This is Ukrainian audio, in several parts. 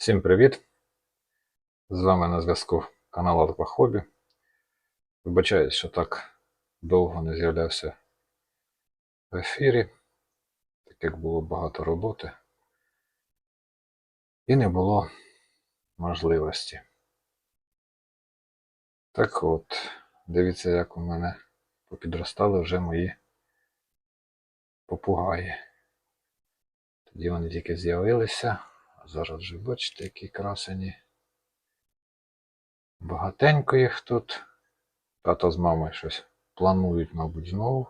Всім привіт! З вами на зв'язку канал Аквахобі. Вибачаюсь, що так довго не з'являвся в ефірі, так як було багато роботи. І не було можливості. Так от, дивіться, як у мене попідростали вже мої попугаї. Тоді вони тільки з'явилися. Зараз вже бачите, які красені. Багатенько їх тут. Тато з мамою щось планують, мабуть, знову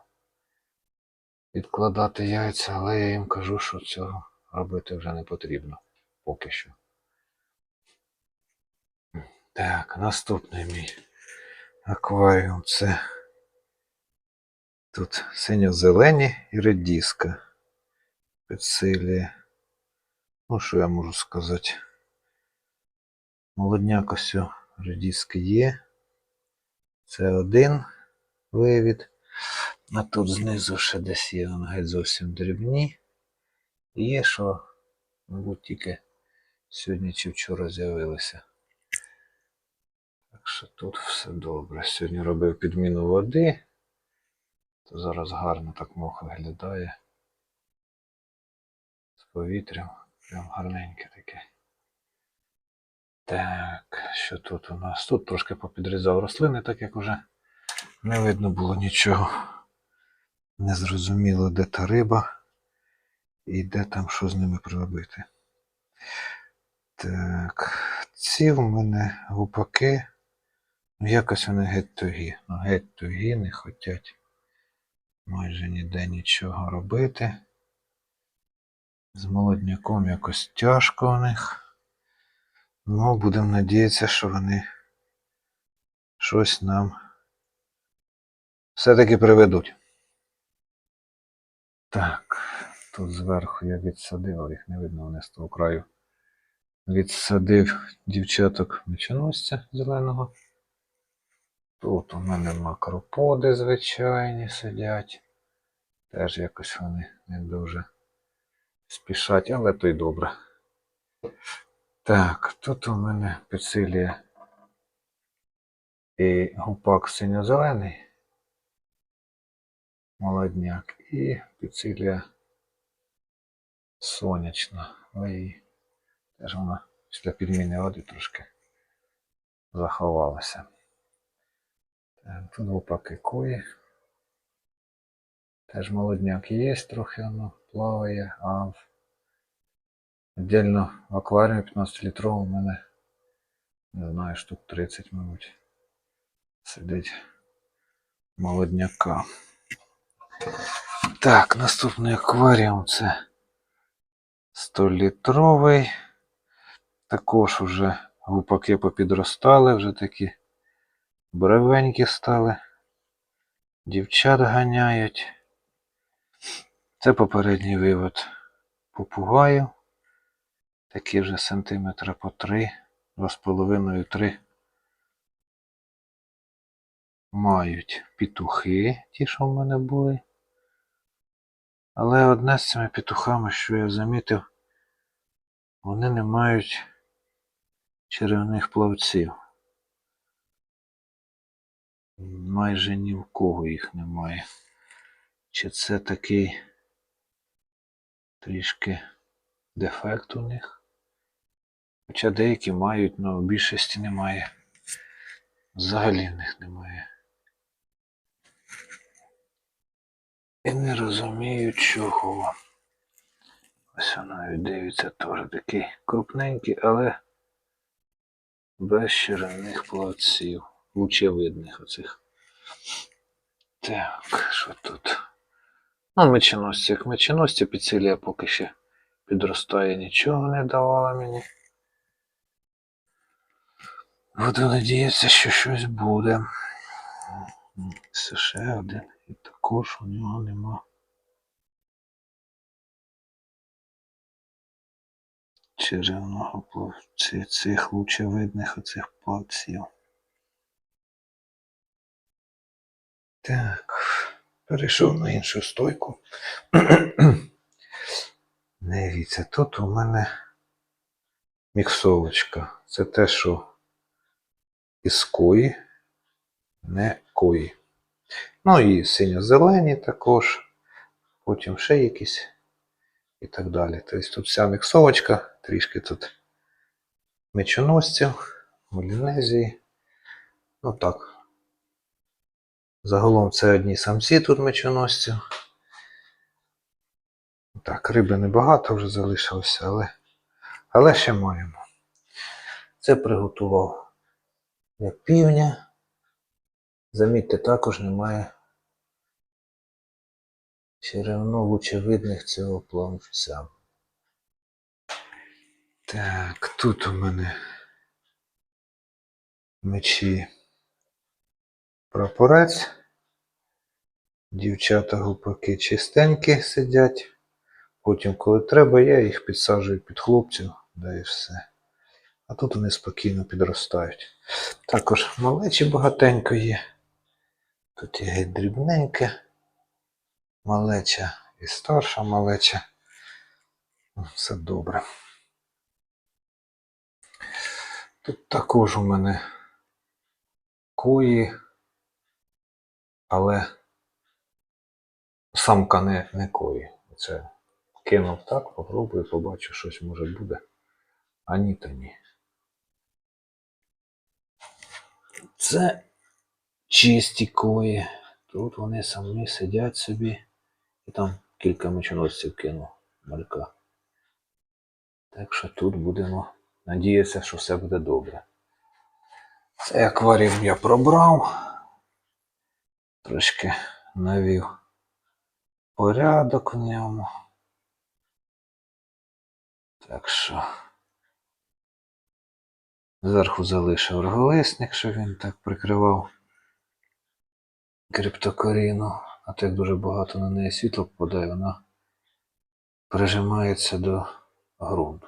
відкладати яйця, але я їм кажу, що цього робити вже не потрібно поки що. Так, наступний мій акваріум це тут синьо-зелені і редіска. Підсилює. Ну, що я можу сказати? Молодняк ось у є. Це один вивід. А тут знизу ще десь є вони геть зовсім дрібні. І є, що, мабуть, тільки сьогодні чи вчора з'явилися. Так що тут все добре. Сьогодні робив підміну води. То зараз гарно так мох виглядає. З повітрям. Прям гарненьке таке. Так, що тут у нас? Тут трошки попідрізав рослини, так як уже не видно було нічого. Не зрозуміло, де та риба і де там що з ними проробити. Так, ці в мене гупаки. Ну, якось вони геть тугі. Ну, геть тугі, не хочуть майже ніде нічого робити. З молодняком якось тяжко у них. Ну, будемо надіятися, що вони щось нам все-таки приведуть. Так, тут зверху я відсадив, але їх не видно, вони з того краю. Відсадив дівчаток мечоносця зеленого. Тут у мене макроподи звичайні сидять. Теж якось вони не дуже спішать, але то й добре. Так, тут у мене підсилює і гупак синьо-зелений, молодняк, і підсилює сонячна. Але її теж вона після підміни води трошки заховалася. Так, тут гупаки кої. Теж молодняк є, трохи воно плаває, а в Отдельно в акваріумі 15 літровому у мене, не знаю, штук 30, мабуть, сидить молодняка. Так, наступний акваріум це 100-літровий. Також вже гупаки попідростали, вже такі бревенькі стали. Дівчат ганяють. Це попередній вивод попугаю. Такі вже сантиметра по три, два з половиною три. Мають петухи, ті, що в мене були. Але одне з цими петухами, що я замітив, вони не мають черевних плавців. Майже ні в кого їх немає. Чи це такий трішки дефект у них? Хоча деякі мають, але в більшості немає. Взагалі в них немає. І не розумію чого. Ось вона дивиться теж такий крупненький, але без черевних плавців. Лучевидних оцих. Так, що тут? Ну, меченосці, як меченосці, підцілія поки ще підростає, нічого не давала мені. Буду надіятися, що щось буде. Це один. І також у нього нема. Черевного плавці цих лучевидних оцих плавців. Так, перейшов на іншу стойку. Дивіться, тут у мене міксовочка. Це те, що із кої, не кої. Ну і синьо-зелені також, потім ще якісь і так далі. Тобто тут вся міксовочка, трішки тут мечоносців, малінезії. Ну так. Загалом це одні самці тут мечоносців. Так, риби небагато вже залишилося, але, але ще маємо. Це приготував для півня. Замітьте, також немає черевно лучевидних цього плавця. Так, тут у мене мечі прапорець. Дівчата гупаки чистенькі сидять. Потім, коли треба, я їх підсаджую під хлопців, да і все. А тут вони спокійно підростають. Також малечі багатенько є. Тут є геть дрібненьке малеча і старша малеча. Ну, Все добре. Тут також у мене кої, але самка не, не кої. Це кинув так, попробую, побачу, щось може буде. А ні, то ні. Це чисті кої. Тут вони самі сидять собі. І там кілька мечоносців кинув малька. Так що тут будемо надіятися, що все буде добре. Цей акваріум я пробрав. Трошки навів порядок в ньому. Так що зверху залишив роголисник, що він так прикривав криптокоріну. А так дуже багато на неї світло попадає, вона прижимається до ґрунту.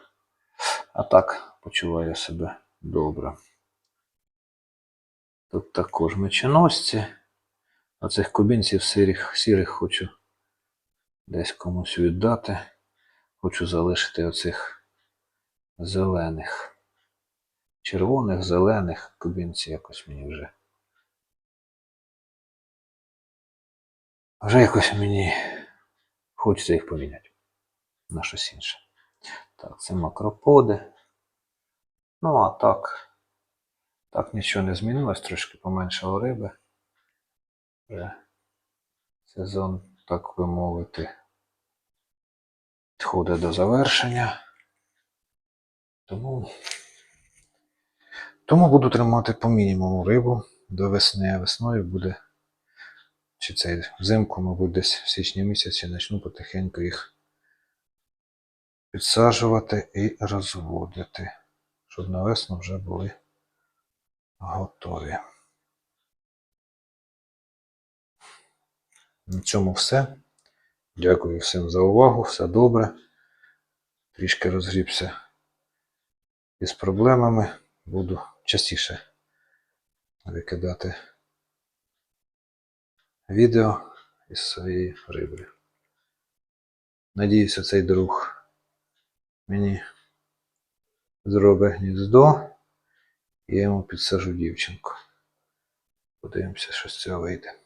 А так почуваю себе добре. Тут також меченосці. Оцих кубінців сірих, сірих хочу десь комусь віддати. Хочу залишити оцих зелених. Червоних, зелених кубінці якось мені вже. Вже якось мені хочеться їх поміняти на щось інше. Так, це макроподи. Ну, а так, так нічого не змінилось, трошки поменшало риби. Вже сезон, так би мовити, підходить до завершення. Тому, тому буду тримати по мінімуму рибу до весни, а весною буде чи цей взимку, мабуть, десь в січні місяці почну потихеньку їх підсаджувати і розводити, щоб на весну вже були готові. На цьому все. Дякую всім за увагу, все добре. Трішки розгрібся із проблемами. Буду частіше викидати відео із своєї риби. Надіюся, цей друг мені зробить гніздо я йому підсажу дівчинку. Подивимося, що з цього вийде.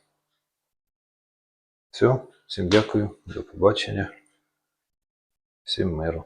Все, всім дякую, до побачення, всім миру.